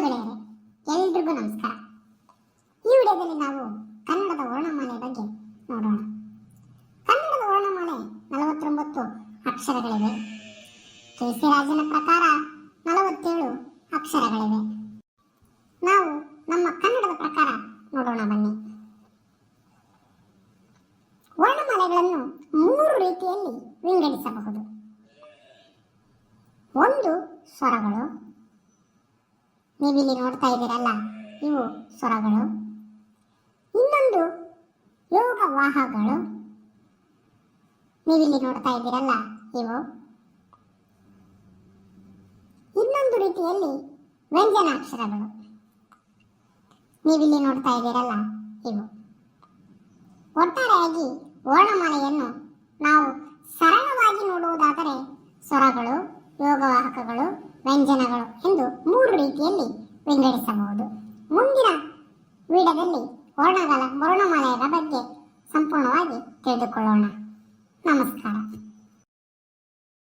ಗೆಳೆಯರೆ, ಎಲ್ರಿಗೂ ನಮಸ್ಕಾರ. ಈ ವಿಡಿಯೋದಲ್ಲಿ ನಾವು ಕನ್ನಡದ ವರ್ಣಮಾಲೆ ಬಗ್ಗೆ ನೋಡೋಣ. ಕನ್ನಡದ ವರ್ಣಮಾಲೆ ನಲವತ್ತೊಂಬತ್ತು ಅಕ್ಷರಗಳಿವೆ. ಕೆ ಸಿ ರಾಜನ ಪ್ರಕಾರ ನಲವತ್ತೇಳು ಅಕ್ಷರಗಳಿವೆ. ನಾವು ನಮ್ಮ ಕನ್ನಡದ ಪ್ರಕಾರ ನೋಡೋಣ ಬನ್ನಿ. ವರ್ಣಮಾಲೆಗಳನ್ನು ಮೂರು ರೀತಿಯಲ್ಲಿ ವಿಂಗಡಿಸಬಹುದು. ಒಂದು ಸ್ವರಗಳು ನೀವಿಲ್ಲಿ ನೋಡ್ತಾ ಇದ್ದೀರಲ್ಲ, ಇವು ಸ್ವರಗಳು. ಇನ್ನೊಂದು ಯೋಗವಾಹಗಳು ನೀವಿಲ್ಲಿ ನೋಡ್ತಾ ಇದ್ದೀರಲ್ಲ, ಇವು. ಇನ್ನೊಂದು ರೀತಿಯಲ್ಲಿ ವ್ಯಂಜನಾಕ್ಷರಗಳು. ನೀವಿಲ್ಲಿ ನೋಡ್ತಾ ಇದ್ದೀರಲ್ಲ, ಇವು. ಒಟ್ಟಾರೆಯಾಗಿ ವರ್ಣಮಾಲೆಯನ್ನು ನಾವು ಸರಳವಾಗಿ ನೋಡುವುದಾದರೆ ಸ್ವರಗಳು ಯೋಗವಾಹಕಗಳು ವ್ಯಂಜನಗಳು ಎಂದು ಮೂರು ರೀತಿಯಲ್ಲಿ ವಿಂಗಡಿಸಬಹುದು. ಮುಂದಿನ ವೀಡಿಯೋದಲ್ಲಿ ವರ್ಣಗಳ ವರ್ಣಮಾಲೆಯ ಬಗ್ಗೆ ಸಂಪೂರ್ಣವಾಗಿ ತಿಳಿದುಕೊಳ್ಳೋಣ. ನಮಸ್ಕಾರ.